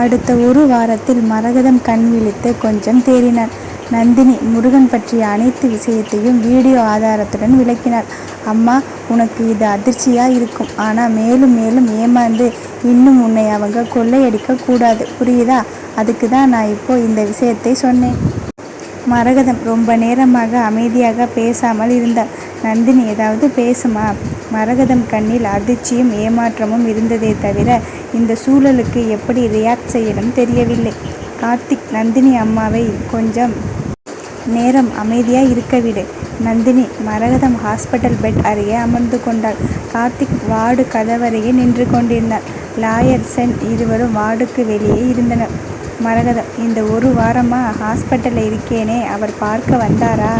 அடுத்த ஒரு வாரத்தில் மரகதம் கண் விழித்து கொஞ்சம் தேறினாள். நந்தினி முருகன் பற்றிய அனைத்து விஷயத்தையும் வீடியோ ஆதாரத்துடன் விளக்கினார் அம்மா உனக்கு இது அதிர்ச்சியா இருக்கும். ஆனா மேலும் மேலும் ஏமாந்து இன்னும் உன்னை அவங்க கொள்ளையடிக்க கூடாது புரியுதா? அதுக்கு தான் நான் இப்போ இந்த விஷயத்தை சொன்னேன். மரகதம் ரொம்ப நேரமாக அமைதியாக பேசாமல் இருந்தாள். நந்தினி ஏதாவது பேசுமா? மரகதம் கண்ணில் அதிர்ச்சியும் ஏமாற்றமும் இருந்ததே தவிர இந்த சூழலுக்கு எப்படி ரியாக்ட் செய்யணும் தெரியவில்லை. கார்த்திக் நந்தினி அம்மாவை கொஞ்சம் நேரம் அமைதியாக இருக்க விடு. நந்தினி மரகதம் ஹாஸ்பிட்டல் பெட் அருகே அமர்ந்து கொண்டாள். கார்த்திக் வார்டு கதவருகே நின்று கொண்டிருந்தார் லாயர் சென் இருவரும் வார்டுக்கு வெளியே இருந்தனர். மரகதம் இந்த ஒரு வாரமாக ஹாஸ்பிட்டலில் இருக்கேனே அவர் பார்க்க வந்தாரா?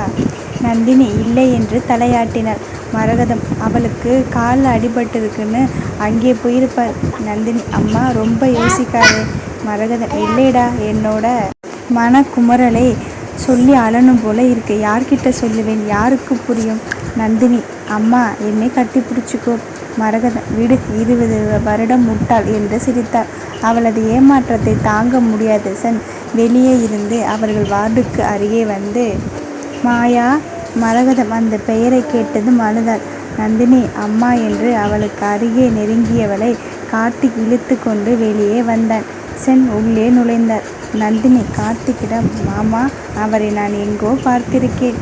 நந்தினி இல்லை என்று தலையாட்டினாள். மரகதம் அவளுக்கு காலில் அடிபட்டிருக்குன்னு அங்கே போயிருப்பார். நந்தினி அம்மா ரொம்ப யோசிக்காரு மரகதம் இல்லைடா என்னோட மனக்குமரலை சொல்லி அழணும் போல இருக்கு. யார்கிட்ட சொல்லுவேன்? யாருக்கு புரியும்? நந்தினி அம்மா என்னை கட்டிப்பிடிச்சுக்கோ. மரகதம் விடு இருபது வருடம் முட்டாள் என்று சிரித்தாள். அவளது ஏமாற்றத்தை தாங்க முடியாத சென் வெளியே இருந்து அவர்கள் வார்டுக்கு அருகே வந்து மாயா மரகதம் அந்த பெயரை கேட்டதும் அழுதாள். நந்தினி அம்மா என்று அவளுக்கு அருகே நெருங்கியவளை கார்த்திக் இழுத்து கொண்டு வெளியே வந்தான். சென் உள்ளே நுழைந்தார். நந்தினி கார்த்திக்கிடம் மாமா அவரை நான் எங்கோ பார்த்திருக்கேன்.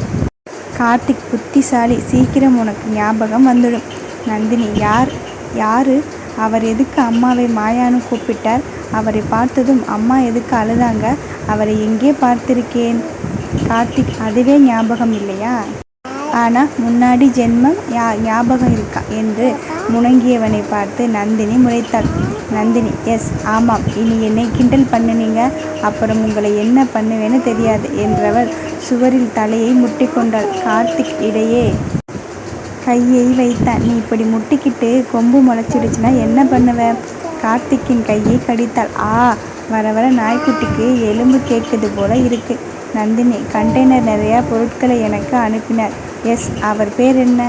கார்த்திக் புத்திசாலி சீக்கிரம் உனக்கு ஞாபகம் வந்துடும். நந்தினி யார் யாரு? அவர் எதுக்கு அம்மாவை மாயான்னு கூப்பிட்டார்? அவரை பார்த்ததும் அம்மா எதுக்கு அழுதாங்க? அவரை எங்கே பார்த்திருக்கேன்? கார்த்திக் அதுவே ஞாபகம் இல்லையா? ஆனால் முன்னாடி ஜென்மம் யா ஞாபகம் இருக்கா? என்று முணங்கியவனை பார்த்து நந்தினி முறைத்தாள். நந்தினி எஸ் ஆமாம் இனி என்னை கிண்டல் பண்ணுனீங்க அப்புறம் உங்களை என்ன பண்ணுவேன்னு தெரியாது என்றவர் சுவரில் தலையை முட்டிக்கொண்டாள். கார்த்திக் இடையே கையை வைத்தான். நீ இப்படி முட்டிக்கிட்டு கொம்பு முளைச்சிடுச்சுன்னா என்ன பண்ணுவ? கார்த்திக்கின் கையை கடித்தாள். ஆ வர வர நாய்க்குட்டிக்கு எலும்பு கேட்குது போல இருக்கு. நந்தினி கண்டெய்னர் நிறையா பொருட்களை எனக்கு அனுப்பினார். எஸ் அவர் பேர் என்ன?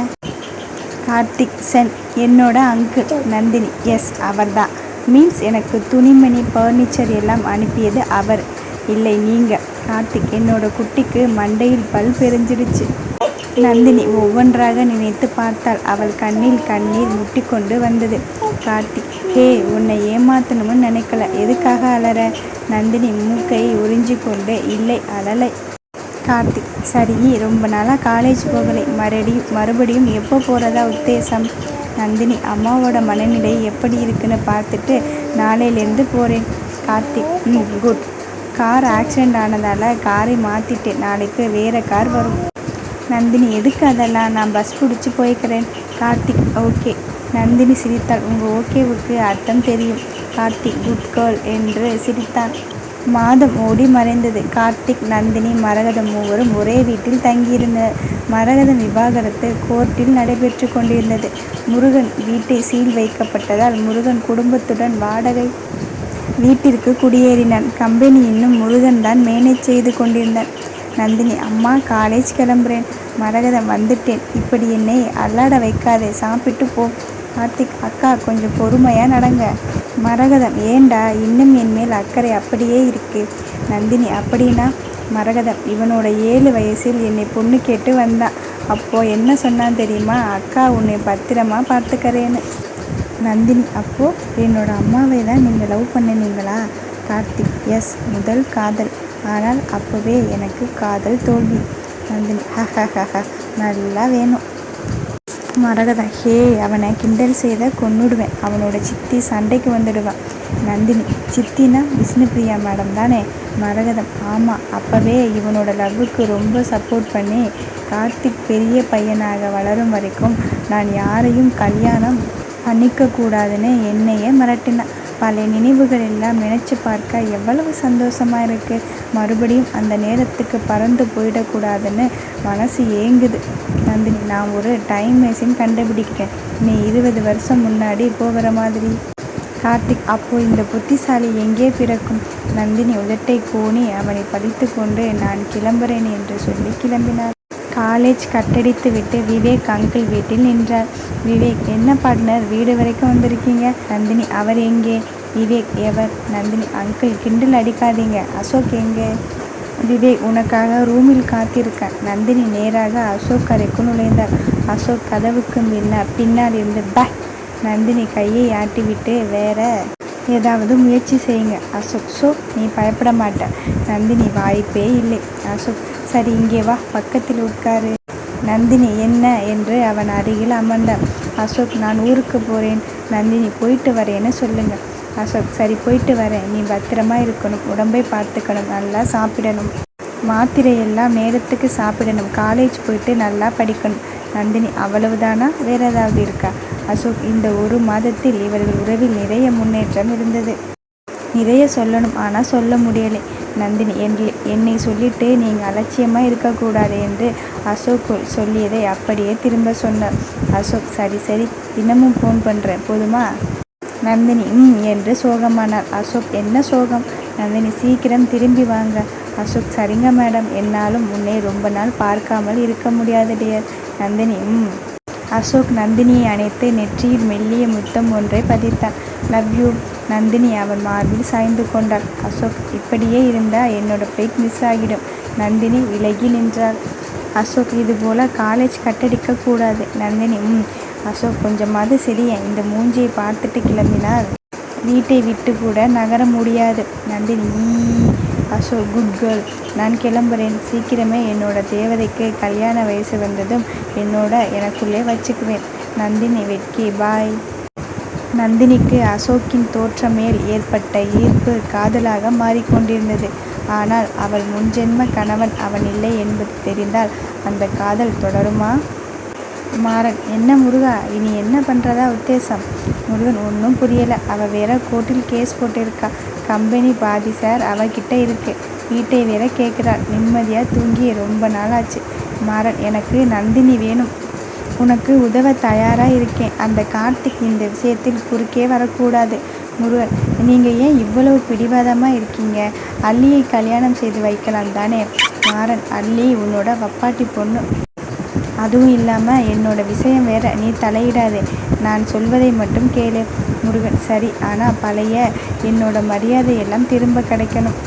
கார்த்திக் சென் என்னோட அங்கு நந்தினி எஸ் அவர்தான். மீன்ஸ் எனக்கு துணிமணி பர்னிச்சர் எல்லாம் அனுப்பியது அவர். இல்லை நீங்கள் கார்த்திக் என்னோட குட்டிக்கு மண்டையில் பல்ப் பெரிஞ்சிடுச்சு நந்தினி ஒவ்வொன்றாக நினைத்து பார்த்தாள். அவள் கண்ணில் கண்ணீர் முட்டிக்கொண்டு வந்தது. கார்த்திக் ஹே உன்னை ஏமாத்தணும்னு நினைக்கல. எதுக்காக அலற நந்தினி மூக்கை உறிஞ்சிக்கொண்டு இல்லை அழலை. கார்த்திக் சரி ரொம்ப நாளாக காலேஜ் போகலை. மறுபடியும் மறுபடியும் எப்போ போகிறதா உத்தேசம்? நந்தினி அம்மாவோட மனநிலை எப்படி இருக்குன்னு பார்த்துட்டு நாளையிலேருந்து போகிறேன் கார்த்திக் ம் குட். கார் ஆக்சிடென்ட் ஆனதால காரை மாற்றிட்டு நாளைக்கு வேறு கார் வரும். நந்தினி எதுக்கு அதெல்லாம்? நான் பஸ் பிடிச்சி போய்க்கிறேன். கார்த்திக் ஓகே. நந்தினி சிரித்தாள். உங்கள் ஓகேவுக்கு அர்த்தம் தெரியும். கார்த்திக் குட் கேர்ள் என்று சிரித்தான். மாதம் ஓடி மறைந்தது. கார்த்திக் நந்தினி மரகதம் மூவரும் ஒரே வீட்டில் தங்கியிருந்தனர். மரகதம் விவாகரத்து கோர்ட்டில் நடைபெற்று கொண்டிருந்தது. முருகன் வீட்டை சீல் வைக்கப்பட்டதால் முருகன் குடும்பத்துடன் வாடகை வீட்டிற்கு குடியேறினான். கம்பெனி இன்னும் முருகன் தான் மேனேஜ் செய்து கொண்டிருந்தான். நந்தினி அம்மா காலேஜ் கிளம்புறேன். மரகதம் வந்துட்டேன். இப்படி என்னை அல்லாட வைக்காதே சாப்பிட்டு போ. கார்த்திக் அக்கா கொஞ்சம் பொறுமையாக நடங்க. மரகதம் ஏண்டா இன்னும் என் மேல் அக்கறை அப்படியே இருக்கு. நந்தினி அப்படின்னா? மரகதம் இவனோட ஏழு வயசில் என்னை பொண்ணு கேட்டு வந்தான். அப்போது என்ன சொன்னான் தெரியுமா? அக்கா உன்னை பத்திரமா பார்த்துக்கறேன்னு. நந்தினி அப்போது என்னோட அம்மாவை தான் நீங்கள் லவ் பண்ணினீங்களா கார்த்திக் எஸ் முதல் காதல். ஆனால் அப்போவே எனக்கு காதல் தோல்வி. நந்தினி ஹஹஹஹ நல்லா வேணும். மரகதம் ஹே அவனை கிண்டல் செய்த கொன்னுடுவேன். அவனோட சித்தி சண்டைக்கு வந்துடுவான் நந்தினி சித்தின்னா விஷ்ணுபிரியா மேடம் தானே? மரகதம் ஆமாம் அப்போவே இவனோட லவ்வுக்கு ரொம்ப சப்போர்ட் பண்ணி கார்த்திக் பெரிய பையனாக வளரும் வரைக்கும் நான் யாரையும் கல்யாணம் பண்ணிக்க கூடாதுன்னு என்னையே மிரட்டினா. பழைய நினைவுகள் எல்லாம் நினைச்சு பார்க்க எவ்வளவு சந்தோஷமாக இருக்குது மறுபடியும் அந்த நேரத்துக்கு பறந்து போயிடக்கூடாதுன்னு மனசு ஏங்குது. நந்தினி நான் ஒரு டைம் மெஷின் கண்டுபிடிக்கிறேன். நீ இருபது வருஷம் முன்னாடி போகிற மாதிரி. கார்த்திக் அப்போ இந்த புத்திசாலி எங்கே பிறக்கும்? நந்தினி உதட்டை கூணி அவனை படித்துக்கொண்டு நான் கிளம்புறேன் என்று சொல்லி கிளம்பினார் காலேஜ் கட்டடித்துவிட்டு விவேக் அங்கிள் வீட்டில் நின்றார். விவேக் என்ன பார்ட்னர் வீடு வரைக்கும் வந்திருக்கீங்க? நந்தினி அவர் எங்கே? விவேக் எவர்? நந்தினி அங்கிள் கிண்டல் அடிக்காதீங்க. அசோக் எங்கே? விவேக் உனக்காக ரூமில் காத்திருக்கேன். நந்தினி நேராக அசோக் அறைக்கு நுழைந்தார். அசோக் கதவுக்கு பின்ன பின்னால் இருந்து ப! நந்தினி கையை ஆட்டிவிட்டு வேற ஏதாவது முயற்சி செய்யுங்க. அசோக் ஸோ நீ பயப்பட மாட்ட. நந்தினி வாய்ப்பே இல்லை. அசோக் சரி இங்கே வா. பக்கத்தில் உட்காரு. நந்தினி என்ன என்று அவன் அருகில் அமர்ந்தான். அசோக் நான் ஊருக்கு போகிறேன் நந்தினி போயிட்டு வரேன்னு சொல்லுங்க. அசோக் சரி போயிட்டு வரேன். நீ பத்திரமா இருக்கணும். உடம்பை பார்த்துக்கணும். நல்லா சாப்பிடணும். மாத்திரையெல்லாம் நேரத்துக்கு சாப்பிடணும். காலேஜ் போயிட்டு நல்லா படிக்கணும். நந்தினி அவ்வளவுதானா? வேற ஏதாவது இருக்கா? அசோக் இந்த ஒரு மாதத்தில் இவர்கள் உறவில் நிறைய முன்னேற்றம் இருந்தது. நிறைய சொல்லணும். ஆனால் சொல்ல முடியலை. நந்தினி என்னை சொல்லிட்டு நீங்கள் அலட்சியமாக இருக்கக்கூடாது என்று அசோக் சொல்லியதை அப்படியே திரும்ப சொன்னார் அசோக் சரி சரி தினமும் ஃபோன் பண்ணுறேன் போதுமா? நந்தினி ம் என்று சோகமானார். அசோக் என்ன சோகம்? நந்தினி சீக்கிரம் திரும்பி வாங்க. அசோக் சரிங்க மேடம். என்னாலும் உன்னை ரொம்ப நாள் பார்க்காமல் இருக்க முடியாது டியர். நந்தினி ம். அசோக் நந்தினியை அணைத்து நெற்றியில் மெல்லிய முத்தம் ஒன்றை பதித்தார் லவ் யூ. நந்தினி அவன் மார்பில் சாய்ந்து கொண்டாள். அசோக் இப்படியே இருந்தால் என்னோட ஃப்ளைட் மிஸ் ஆகிடும் நந்தினி விலகி நின்றாள். அசோக் இது போல் காலேஜ் கட்டடிக்க கூடாது நந்தினி ம் அசோக் கொஞ்சமாவது சரியா. இந்த மூஞ்சியை பார்த்துட்டு கிளம்பினால் வீட்டை விட்டு கூட நகர முடியாது நந்தினி அசோக் குட் கேர்ள் நான் கிளம்புறேன். சீக்கிரமே என்னோட தேவதைக்கு கல்யாண வயசு வந்ததும் என்னோட எனக்குள்ளே வச்சுக்குவேன் நந்தினி வெட்கி பாய் நந்தினிக்கு அசோக்கின் தோற்றமேல் ஏற்பட்ட ஈர்ப்பு காதலாக மாறிக்கொண்டிருந்தது. ஆனால் அவள் முன்ஜென்ம கணவன் அவன் இல்லை என்பது தெரிந்தால் அந்த காதல் தொடருமா? மாறன் என்ன முருகா இனி என்ன பண்ணுறதா உத்தேசம்? முருகன் ஒன்றும் புரியலை. அவள் வேற கோர்ட்டில் கேஸ் போட்டிருக்கா. கம்பெனி பாதி சார் அவகிட்ட இருக்கு. வீட்டை வேற கேட்குறாள் நிம்மதியாக தூங்கி ரொம்ப நாள் ஆச்சு மாறன் எனக்கு நந்தினி வேணும். உனக்கு உதவ தயாராக இருக்கேன் அந்த கார்த்திக் இந்த விஷயத்தில் குறுக்கே வரக்கூடாது. முருகன் நீங்கள் ஏன் இவ்வளவு பிடிவாதமாக இருக்கீங்க? அள்ளியை கல்யாணம் செய்து வைக்கலாம் தானே? மாறன் அல்லி உன்னோட வப்பாட்டி பொண்ணு. அதுவும் இல்லாமல் என்னோட விஷயம் வேற நீ தலையிடாதே. நான் சொல்வதை மட்டும் கேளு. முருகன் சரி ஆனால் பழைய என்னோட மரியாதையெல்லாம் திரும்ப கிடைக்கணும்.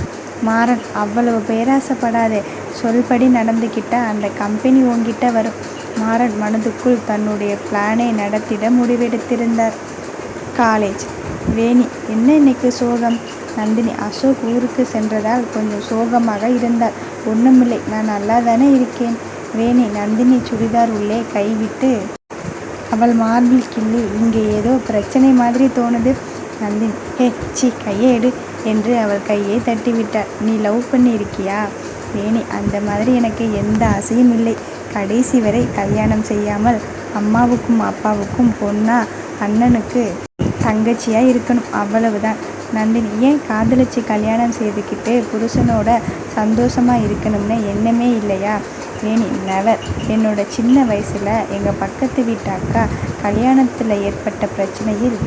மாறன் அவ்வளவு பேராசைப்படாதே. சொல்படி நடந்துக்கிட்ட அந்த கம்பெனி உங்ககிட்ட வரும். மாறன் மனதுக்குள் தன்னுடைய பிளானை நடத்திட முடிவெடுத்திருந்தார். காலேஜ் வேணி என்ன இன்னைக்கு சோகம்? நந்தினி அசோக் ஊருக்கு சென்றதால் கொஞ்சம் சோகமாக இருந்தார் ஒன்றுமில்லை நான் நல்லா தானே இருக்கேன். வேணி நந்தினி சுடிதார் உள்ளே கைவிட்டு அவள் மார்பில் கிள்ளி இங்கே ஏதோ பிரச்சனை மாதிரி தோணுது. நந்தினி ஹே சி கையை எடு என்று அவள் கையை தட்டிவிட்டார் நீ லவ் பண்ணி இருக்கியா வேணி அந்த மாதிரி எனக்கு எந்த ஆசையும் இல்லை. கடைசி வரை கல்யாணம் செய்யாமல் அம்மாவுக்கும் அப்பாவுக்கும் பொண்ணா அண்ணனுக்கு தங்கச்சியாக இருக்கணும். அவ்வளவுதான். நந்தினி ஏன் காதலிச்சு கல்யாணம் செய்துக்கிட்டு புருஷனோட சந்தோஷமாக இருக்கணும்னு எண்ணமே இல்லையா? வேணி நெவர் என்னோட சின்ன வயசில் எங்கள் பக்கத்து வீட்டு அக்கா கல்யாணத்தில் ஏற்பட்ட பிரச்சனையில்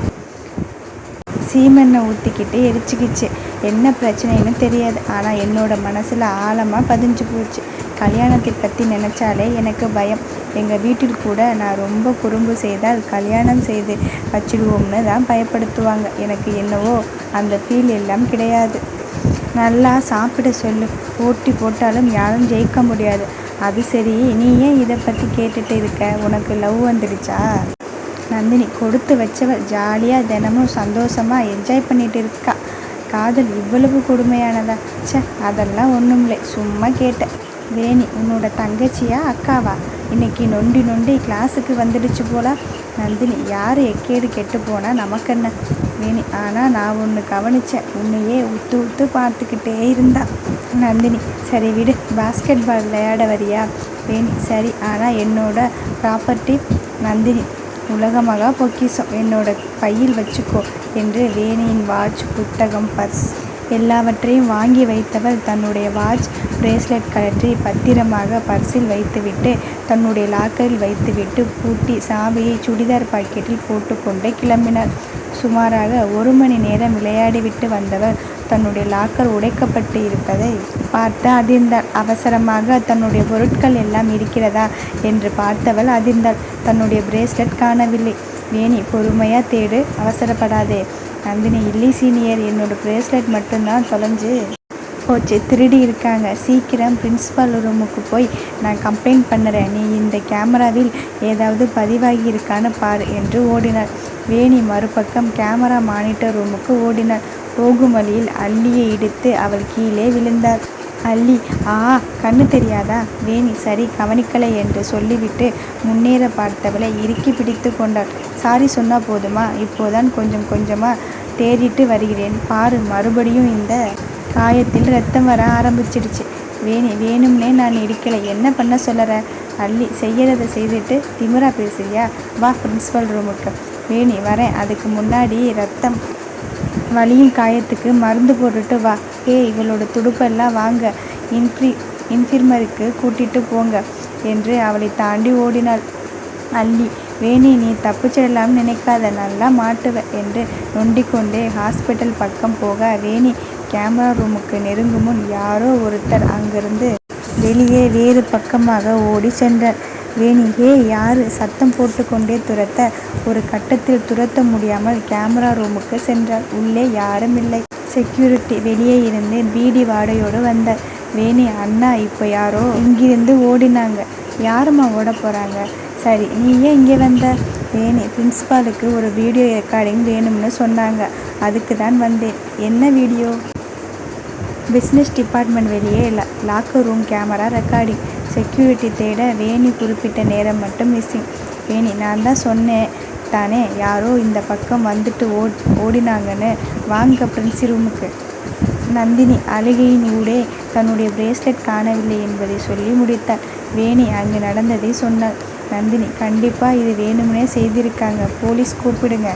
சீமெண்ணை ஊற்றிக்கிட்டு எரிச்சுக்கிச்சு. என்ன பிரச்சனைன்னு தெரியாது. ஆனால் என்னோட மனசில் ஆழமாக பதிஞ்சு போச்சு. கல்யாணத்தை பற்றி நினச்சாலே எனக்கு பயம். எங்கள் வீட்டில் கூட நான் ரொம்ப குறும்பு செய்தால் கல்யாணம் செய்து வச்சிடுவோம்னு தான் பயப்படுத்துவாங்க. எனக்கு என்னவோ அந்த ஃபீல் எல்லாம் கிடையாது. நல்லா சாப்பிட சொல்லு. போட்டி போட்டாலும் யாரும் ஜெயிக்க முடியாது. அது சரி. நீ ஏன் இதை பற்றி கேட்டுட்டு இருக்க? உனக்கு லவ் வந்துடுச்சா? நந்தினி கொடுத்து வச்சவள் ஜாலியாக தினமும் சந்தோஷமாக என்ஜாய் பண்ணிட்டு இருக்கா. காதல் இவ்வளவு கொடுமையானதா? ச்சே அதெல்லாம் ஒன்றும் இல்லை சும்மா கேட்டேன். வேணி உன்னோட தங்கச்சியா அக்காவா? இன்னைக்கு நொண்டி நொண்டி கிளாஸுக்கு வந்துடுச்சு போல. நந்தினி யார் எக்கேடு கெட்டு போனால் நமக்கு என்ன வேணி ஆனால் நான் ஒன்று கவனித்தேன் உன்னையே உத்து உத்து பார்த்துக்கிட்டே இருந்தா. நந்தினி சரி விடு பாஸ்கெட் பால் விளையாட வரியா? வேணி சரி ஆனால் என்னோட ப்ராப்பர்ட்டி நந்தினி. உலகமகா பொக்கிஷம். என்னோட பையில் வச்சுக்கோ என்று வேணியின் வாட்ச் புத்தகம் பர்ஸ் எல்லாவற்றையும் வாங்கி வைத்தவள் தன்னுடைய வாட்ச் பிரேஸ்லெட் கழற்றி பத்திரமாக பர்ஸில் வைத்துவிட்டு தன்னுடைய லாக்கரில் வைத்துவிட்டு பூட்டி சாவியை சுடிதார் பாக்கெட்டில் போட்டுக்கொண்டே கிளம்பினார். சுமாராக ஒரு மணி நேரம் விளையாடிவிட்டு வந்தவர் தன்னுடைய லாக்கர் உடைக்கப்பட்டு இருப்பதை பார்த்து அதிர்ந்தாள் அவசரமாக தன்னுடைய பொருட்கள் எல்லாம் இருக்கிறதா? என்று பார்த்தவள் அதிர்ந்தாள். தன்னுடைய பிரேஸ்லெட் காணவில்லை. வேணி பொறுமையாக தேடு. அவசரப்படாதே. நந்தினி இல்லி சீனியர் என்னோட பிரேஸ்லெட் மட்டும்தான் தொலைஞ்சு போச்சு. திருடி இருக்காங்க. சீக்கிரம் பிரின்ஸ்பால் ரூமுக்கு போய் நான் கம்ப்ளைண்ட் பண்ணுறேன். நீ இந்த கேமராவில் ஏதாவது பதிவாகி இருக்கான்னு பாரு என்று ஓடினார் வேணி மறுபக்கம் கேமரா மானிட்டர் ரூமுக்கு ஓடினார் போகும் வழியில் அள்ளியை இடித்து அவள் கீழே விழுந்தார் அள்ளி ஆ கண்ணு தெரியாதா வேணி சரி கவனிக்கலை என்று சொல்லிவிட்டு முன்னேற பார்த்தவளை இறுக்கி பிடித்து கொண்டாள். சாரி சொன்னா போதுமா? இப்போதான் கொஞ்சம் கொஞ்சமாக தேறிட்டு வருகிறேன். பாரு மறுபடியும் இந்த காயத்தில் ரத்தம் வர ஆரம்பிச்சிடுச்சு. வேணி வேணும்னே நான் இடிக்கலை என்ன பண்ண சொல்லற? அள்ளி செய்யறதை செய்துட்டு திமிரா பேசுறியா? வா பிரின்ஸ்பல் ரூமுக்கு வேணி வரேன். அதுக்கு முன்னாடி ரத்தம் வலியும் காயத்துக்கு மருந்து போட்டுட்டு வா. ஏ இவளோட துடுப்பெல்லாம் வாங்க. இன்ஃப்ரி இன்ஃபிர்மருக்கு கூட்டிட்டு போங்க என்று அவளை தாண்டி ஓடினாள். அள்ளி வேணி நீ தப்பிச்சிடலாம் நினைக்காத. நல்லா மாட்டுவ என்று நொண்டிக்கொண்டே ஹாஸ்பிட்டல் பக்கம் போக வேணி கேமரா ரூமுக்கு நெருங்கும் முன் யாரோ ஒருத்தர் அங்கிருந்து வெளியே வேறு பக்கமாக ஓடி சென்றார். வேணி ஏ யாரு சத்தம் போட்டுக்கொண்டே துரத்த ஒரு கட்டத்தில் துரத்த முடியாமல் கேமரா ரூமுக்கு சென்றார். உள்ளே யாரும் இல்லை. செக்யூரிட்டி வெளியே இருந்து பீடி வாடையோடு வந்தார். வேணி அண்ணா இப்போ யாரோ இங்கிருந்து ஓடினாங்க. யாரும்மா ஓட போகிறாங்க சரி நீ ஏன் இங்கே வந்த வேணி பிரின்ஸ்பாலுக்கு ஒரு வீடியோ ரெக்கார்டிங் வேணும்னு சொன்னாங்க. அதுக்கு தான் வந்தேன். என்ன வீடியோ பிஸ்னஸ் டிபார்ட்மெண்ட் வெளியே locker room camera recording security தேட வேணி குறிப்பிட்ட நேரம் மட்டும் மிஸ்ஸிங் வேணி நான் தான் சொன்னேன். தானே யாரோ இந்த பக்கம் வந்துட்டு ஓ ஓடினாங்கன்னு. வாங்க பிரின்சி ரூமுக்கு நந்தினி அழுகையின் ஊடே தன்னுடைய பிரேஸ்லெட் காணவில்லை என்பதை சொல்லி முடித்தாள். வேணி அங்கு நடந்ததை சொன்னாள். நந்தினி கண்டிப்பாக இது வேணும்னே செய்திருக்காங்க. போலீஸ் கூப்பிடுங்க.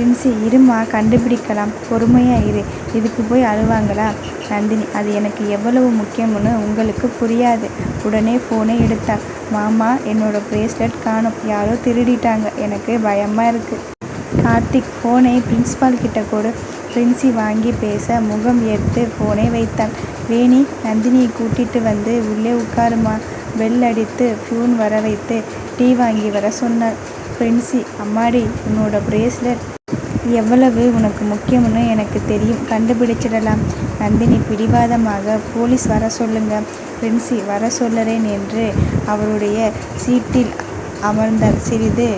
பிரின்ஸு இருமா கண்டுபிடிக்கலாம். பொறுமையாக இரு. இதுக்கு போய் அழுவாங்களா? நந்தினி அது எனக்கு எவ்வளவு முக்கியம்னு உங்களுக்கு புரியாது. உடனே ஃபோனை எடுத்தாள் மாமா என்னோடய ப்ரேஸ்லெட் காணும். யாரோ திருடிட்டாங்க. எனக்கு பயமாக இருக்குது கார்த்திக் ஃபோனை பிரின்ஸ்பால் கிட்ட கொடு. பிரின்ஸி வாங்கி பேச முகம் எடுத்து ஃபோனை வைத்தாள் வேணி நந்தினியை கூட்டிட்டு வந்து உள்ளே உட்காருமா? பெல் அடித்து ஃப்யூன் வர வைத்து டீ வாங்கி வர சொன்னார் ஃப்ரெண்ட்ஸி அம்மாடி உன்னோட பிரேஸ்லெட். எவ்வளவு உனக்கு முக்கியம்னு எனக்கு தெரியும். கண்டுபிடிச்சிடலாம். நந்தினி பிடிவாதமாக போலீஸ் வர சொல்லுங்க. பிரின்சி வர சொல்லறேன் என்று அவருடைய சீட்டில் அமர்ந்தார் சிறிது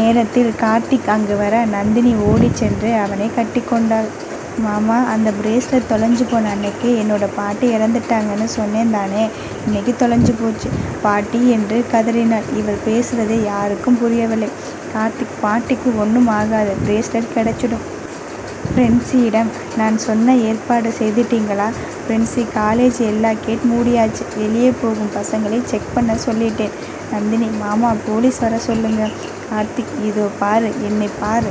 நேரத்தில் கார்த்திக் அங்கு வர நந்தினி ஓடி சென்று அவனை கட்டிக்கொண்டாள். மாமா அந்த பிரேஸ்லெட் தொலைஞ்சு போன அன்னைக்கு என்னோட பாட்டி இறந்துட்டாங்கன்னு சொன்னேன் தானே. இன்னைக்கு தொலைஞ்சு போச்சு. பாட்டி என்று கதறினாள். இவள் பேசுறது யாருக்கும் புரியவில்லை. கார்த்திக் பாட்டிக்கு ஒன்றும் ஆகாது. பிரேஸ்லெட் கிடைச்சிடும். ஃப்ரெண்ட்ஸியிடம் நான் சொன்ன ஏற்பாடு செய்துட்டீங்களா? ஃப்ரெண்ட்ஸி காலேஜ் எல்லா கேட் மூடியாச்சு. வெளியே போகும் பசங்களை செக் பண்ண சொல்லிட்டேன். நந்தினி மாமா போலீஸ் வர சொல்லுங்கள் கார்த்திக் இதோ பாரு என்னை பாரு.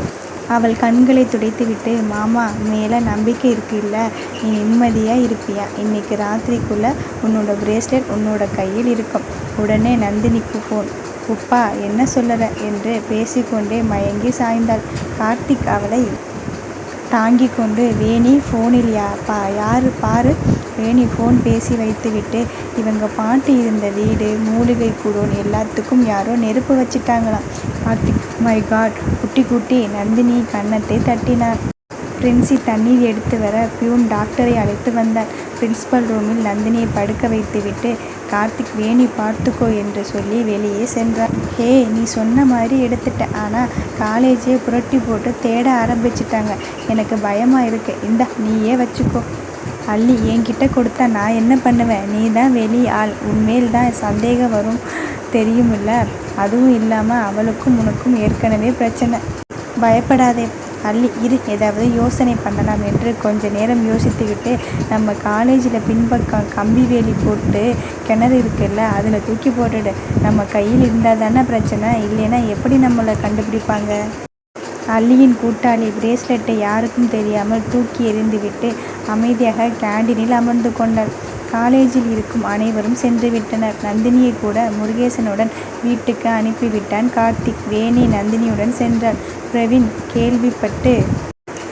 அவள் கண்களை துடைத்துவிட்டு மாமா மேலே நம்பிக்கை இருக்குல்ல நீ நிம்மதியாக இருப்பியா? இன்னைக்கு ராத்திரிக்குள்ளே உன்னோட பிரேஸ்லெட் உன்னோட கையில் இருக்கும். உடனே நந்தினிக்கு ஃபோன் உப்பா என்ன சொல்லற? என்று பேசிக்கொண்டே மயங்கி சாய்ந்தாள். கார்த்திக் அவளை தாங்கி கொண்டு வேணி ஃபோனில் பா யார்? பாரு. வேணி ஃபோன் பேசி வைத்துவிட்டு இவங்க பாட்டு இருந்த வீடு மூலிகை குடோன் எல்லாத்துக்கும் யாரோ நெருப்பு வச்சிட்டாங்களாம். கார்த்திக் மை காட் குட்டி குட்டி நந்தினி கன்னத்தை தட்டினார். பிரின்சி தண்ணீர் எடுத்து வர பியூன் டாக்டரை அழைத்து வந்தார். பிரின்சிபல் ரூமில் நந்தினியை படுக்க வைத்துவிட்டு கார்த்திக் வேணி பார்த்துக்கோ என்று சொல்லி வெளியே சென்றார். ஹே நீ சொன்ன மாதிரி எடுத்துட்ட. ஆனால் காலேஜே புரட்டி போட்டு தேட ஆரம்பிச்சிட்டாங்க. எனக்கு பயமாக இருக்கு. இந்த நீயே வச்சுக்கோ. அள்ளி என்கிட்ட கொடுத்தா நான் என்ன பண்ணுவேன்? நீ தான் வெளி ஆள். உன்மேல் தான் சந்தேகம் வரும். தெரியுமில்ல? அதுவும் இல்லாமல் அவளுக்கும் உனக்கும் ஏற்கனவே பிரச்சனை. பயப்படாதே. அள்ளி இரு. ஏதாவது யோசனை பண்ணலாம் என்று கொஞ்ச நேரம் யோசித்துவிட்டு நம்ம காலேஜில் பின்பக்கம் கம்பி வேலி போட்டு கிணறு இருக்குல்ல அதில் தூக்கி போட்டுடு. நம்ம கையில் இருந்தால் தானே பிரச்சனை இல்லைன்னா எப்படி நம்மளை கண்டுபிடிப்பாங்க? அள்ளியின் கூட்டாளி பிரேஸ்லெட்டை யாருக்கும் தெரியாமல் தூக்கி எறிந்துவிட்டு அமைதியாக கேண்டீனில் அமர்ந்து கொண்டாள். காலேஜில் இருக்கும் அனைவரும் சென்று விட்டனர். நந்தினியை கூட முருகேசனுடன் வீட்டுக்கு அனுப்பிவிட்டான் கார்த்திக். வேணி நந்தினியுடன் சென்றாள் பிரவீன் கேள்விப்பட்டு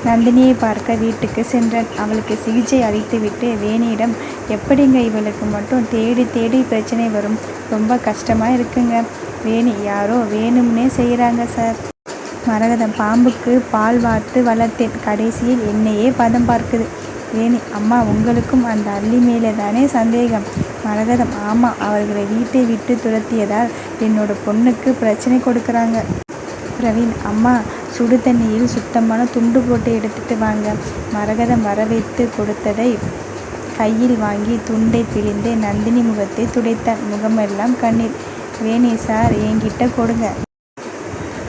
நந்தினியை பார்க்க வீட்டுக்கு சென்றான். அவளுக்கு சிகிச்சை அளித்துவிட்டு வேணியிடம் எப்படிங்க இவளுக்கு மட்டும் தேடி தேடி பிரச்சனை வரும்? ரொம்ப கஷ்டமாக இருக்குங்க. வேணி யாரோ வேணும்னே செய்கிறாங்க சார். மரகதம் பாம்புக்கு பால் வார்த்து வளர்த்தேன். கடைசியில் என்னையே பதம் பார்க்குது. வேணி அம்மா உங்களுக்கும் அந்த அள்ளி மேலே தானே சந்தேகம்? மரகதம் ஆமாம் அவர்களை வீட்டை விட்டு துரத்தியதால் என்னோட பொண்ணுக்கு பிரச்சனை கொடுக்குறாங்க. பிரவீன் அம்மா சுடு தண்ணியில் சுத்தமான துண்டு போட்டு எடுத்துட்டு வாங்க. மரகதம் வரவைத்து கொடுத்ததை கையில் வாங்கி துண்டை பிழிந்து நந்தினி முகத்தை துடைத்தார் முகமெல்லாம் கண்ணீர் வேணி சார் என்கிட்ட கொடுங்க.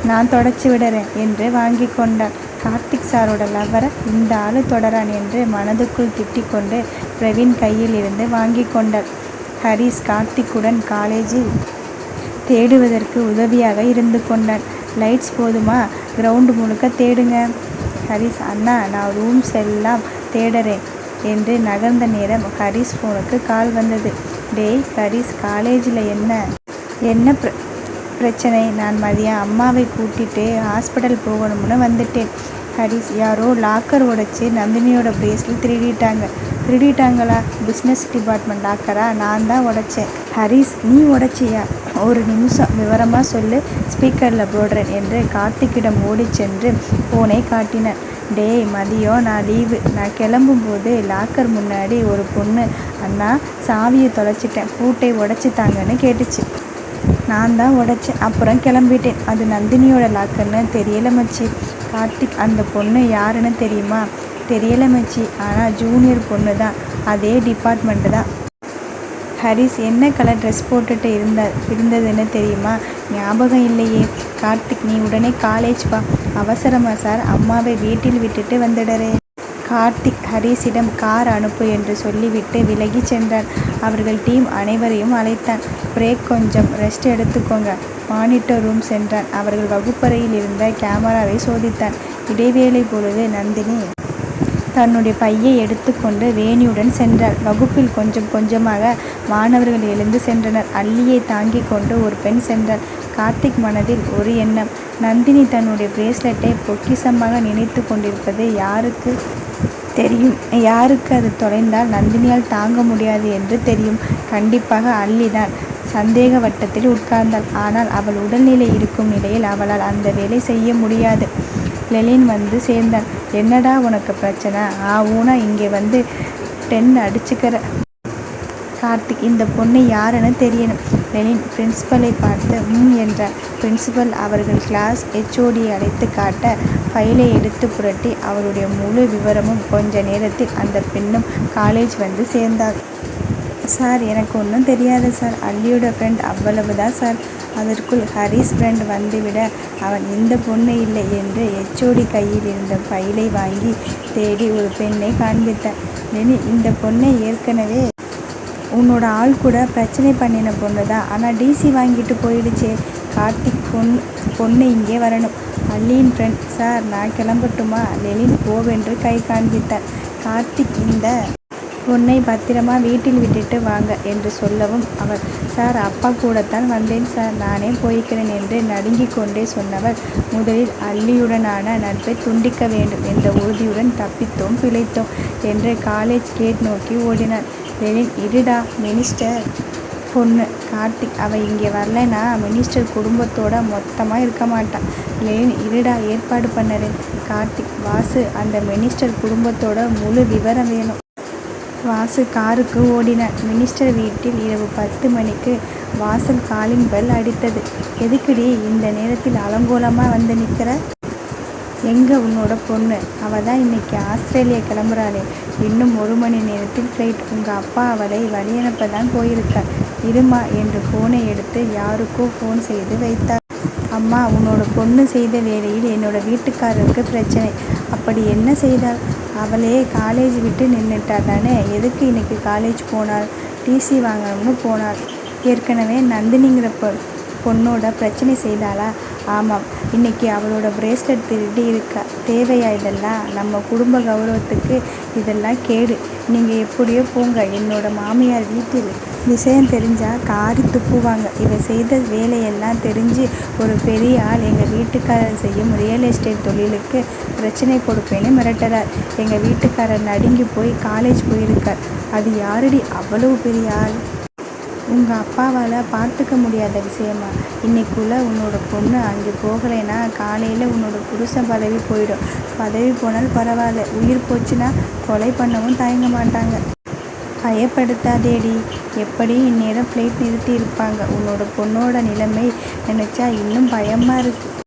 நான் தொடச்சி விடுறேன் என்று வாங்கி கொண்டான் கார்த்திக் சாரோட லவரை இந்த ஆளு தொடரான் என்று மனதுக்குள் திட்டிக் கொண்டு பிரவீன் கையில் இருந்து வாங்கி கொண்டார் ஹரிஸ் கார்த்திக்குடன் காலேஜில் தேடுவதற்கு உதவியாக இருந்து கொண்டான். லைட்ஸ் போதுமா? கிரவுண்டு முழுக்க தேடுங்க. ஹரிஸ் அண்ணா நான் ரூம்ஸ் எல்லாம் தேடுறேன் என்று நகர்ந்த நேரம் ஹரிஸ் ஃபோனுக்கு கால் வந்தது. டேய் ஹரிஸ் காலேஜில் என்ன? என்ன பிரச்சனை. நான் மதியம் அம்மாவை கூட்டிட்டு ஹாஸ்பிட்டல் போகணும்னு வந்துட்டேன். ஹரிஸ் யாரோ லாக்கர் உடைச்சி நந்தினியோட பிரேஸ்லெட் திருடிட்டாங்க. திருடிட்டாங்களா? பிஸ்னஸ் டிபார்ட்மெண்ட் லாக்கரா நான் தான் உடைச்சேன். ஹரிஸ் நீ உடைச்சியா? ஒரு நிமிஷம் விவரமாக சொல்லு. ஸ்பீக்கரில் போடுறேன் என்று கார்த்திக்கிடம் ஓடிச் சென்று ஃபோனை காட்டினேன். டேய் மதியம் நான் லீவு நான் கிளம்பும்போது லாக்கர் முன்னாடி ஒரு பொண்ணு. அண்ணா சாவியை தொலைச்சிட்டேன். பூட்டை உடைச்சி தாங்கன்னு கேட்டுச்சு. நான் தான் உடைச்சேன். அப்புறம் கிளம்பிட்டேன். அது நந்தினியோட லாக்கர்னு தெரியல மச்சி. கார்த்திக் அந்த பொண்ணு யாருன்னு தெரியுமா? தெரியல மச்சி. ஆனால் ஜூனியர் பொண்ணு தான். அதே டிபார்ட்மெண்ட்டு தான். ஹரிஸ் என்ன கலர் ட்ரெஸ் போட்டுட்டு இருந்த இருந்ததுன்னு தெரியுமா? ஞாபகம் இல்லையே. கார்த்திக் நீ உடனே காலேஜ் வா. அவசரமா சார் அம்மாவை வீட்டில் விட்டுட்டு வந்துடுறே கார்த்திக் ஹரிஸிடம் கார் அனுப்பு என்று சொல்லிவிட்டு விலகி சென்றான். அவர்கள் டீம் அனைவரையும் அழைத்தான். பிரேக் கொஞ்சம் ரெஸ்ட் எடுத்துக்கோங்க. மானிட்டர் ரூம் சென்றான். அவர்கள் வகுப்பறையில் இருந்த கேமராவை சோதித்தான். இடைவேளை பொழுது நந்தினி தன்னுடைய பையை எடுத்துக்கொண்டு வேணியுடன் சென்றார் வகுப்பில் கொஞ்சம் கொஞ்சமாக மாணவர்கள் எழுந்து சென்றனர். அள்ளியை தாங்கிக் கொண்டு ஒரு பெண் சென்றார் கார்த்திக் மனதில் ஒரு எண்ணம். நந்தினி தன்னுடைய பிரேஸ்லெட்டை பொக்கிசமாக நினைத்து கொண்டிருப்பது யாருக்கு தெரியும். யாருக்கு அது தொலைந்தால் நந்தினியால் தாங்க முடியாது என்று தெரியும். கண்டிப்பாக அள்ளிதான். சந்தேக வட்டத்தில் உட்கார்ந்தாள். ஆனால் அவள் உடல்நிலை இருக்கும் நிலையில் அவளால் அந்த வேலை செய்ய முடியாது. லெலின் வந்து சேர்ந்தான் என்னடா உனக்கு பிரச்சனை? ஆ ஊனா இங்கே வந்து டென் அடிச்சுக்கிற. கார்த்திக் இந்த பொண்ணு யாருன்னு தெரியணும். லெனின் பிரின்சிபலை பார்த்து ம் என்றார் பிரின்சிபல் அவர்கள் கிளாஸ் ஹெச்ஓடியை அழைத்து காட்ட ஃபைலை எடுத்து புரட்டி அவருடைய முழு விவரமும் கொஞ்ச நேரத்தில் அந்த பெண்ணும் காலேஜ் வந்து சேர்ந்தார். சார் எனக்கு ஒன்றும் தெரியாது சார். அல்லியோட ஃப்ரெண்ட் அவ்வளவு தான் சார். அதற்குள் ஹரிஸ் ஃப்ரெண்ட் வந்துவிட அவன் இந்த பொண்ணு இல்லை என்று எச்சோடி கையில் இருந்த ஃபைலை வாங்கி தேடி ஒரு பெண்ணை காண்பித்தான். லெனி இந்த பொண்ணை ஏற்கனவே உன்னோட ஆள் கூட பிரச்சனை பண்ணின பொண்ணு தான். ஆனால் டிசி வாங்கிட்டு போயிடுச்சே. கார்த்திக் பொண் பொண்ணு இங்கே வரணும். அல்லியின் ஃப்ரெண்ட் சார் நான் கிளம்பட்டுமா? லெனின் போவென்று கை காண்பித்தார். கார்த்திக் இந்த பொண்ணை பத்திரமா வீட்டில் விட்டுட்டு வாங்க என்று சொல்லவும் அவர் சார் அப்பா கூடத்தான் வந்தேன் சார். நானே போய்க்கிறேன் என்று நடுங்கிக் கொண்டே சொன்னவர் முதலில் அள்ளியுடனான நட்பை துண்டிக்க வேண்டும் என்ற உறுதியுடன் தப்பித்தோம் பிழைத்தோம் என்று காலேஜ் கேட் நோக்கி ஓடினார். லெனின் இருடா மினிஸ்டர் பொண்ணு கார்த்திக் அவள் இங்கே வரலைன்னா மினிஸ்டர் குடும்பத்தோட மொத்தமாக இருக்க மாட்டான் லெனின் இருடா ஏற்பாடு பண்ணரு. கார்த்திக் வாசு அந்த மினிஸ்டர் குடும்பத்தோட முழு விவரம் வேணும். வாசு காருக்கு ஓடினான் மினிஸ்டர் வீட்டில் இரவு பத்து மணிக்கு வாசல் காலிங் பெல் அடித்தது. எதுக்குடி இந்த நேரத்தில் அலங்கோலமாக வந்து நிற்கிற எங்கே உன்னோட பொண்ணு? அவள் தான் இன்னைக்கு ஆஸ்திரேலியா கிளம்புறாளே. இன்னும் ஒரு மணி நேரத்தில் ஃப்ளைட் உங்கள் அப்பா அவளை வழியனுப்ப தான் போயிருக்கார். இருமா என்று ஃபோனை எடுத்து யாருக்கோ ஃபோன் செய்து வைத்தார். அம்மா உன்னோட பொண்ணு செய்த வேலையில் என்னோட வீட்டுக்காரருக்கு பிரச்சனை. அப்படி என்ன செய்தாள்? அவளே காலேஜ் விட்டு நின்றுட்டா தானே? எதுக்கு இன்னைக்கு காலேஜ் போனாள்? டிசி வாங்கணும்னு போனாள். ஏற்கனவே நந்தினிங்கிற பொ பொண்ணோட பிரச்சனை செய்தாளா? ஆமாம். இன்னைக்கு அவளோட பிரேஸ்லெட் திருடி இருக்கா தேவையா இதெல்லாம் நம்ம குடும்ப கௌரவத்துக்கு இதெல்லாம் கேடு. நீங்கள் எப்படியோ போங்க. என்னோட மாமியார் வீட்டில் விஷயம் தெரிஞ்சால் காரி துப்புவாங்க. இவ செய்த வேலையெல்லாம் தெரிஞ்சு ஒரு பெரிய ஆள் எங்கள் வீட்டுக்காரர் செய்யும் ரியல் எஸ்டேட் தொழிலுக்கு பிரச்சனை கொடுப்பேன்னு மிரட்டுறார். எங்கள் வீட்டுக்காரர் நடுங்கி போய் காலேஜ் போயிருக்கார். அது யாரடி? அவ்வளவு பெரிய ஆள். உங்கள் அப்பாவால் பார்த்துக்க முடியாத விஷயமா? இன்னைக்குள்ள உன்னோட பொண்ணு அங்கே போகலைன்னா காலையில் உன்னோட புருஷன் பதவி போயிடும். பதவி போனால் பரவாயில்ல. உயிர் போச்சுன்னா கொலை பண்ணவும் தயங்க மாட்டாங்க. பயப்படுத்தாதேடி. எப்படி இந்நேரம் ஃப்ளைட் நிறுத்தி இருப்பாங்க? உன்னோட பொண்ணோட நிலைமை நினச்சா இன்னும் பயமாக இருக்குது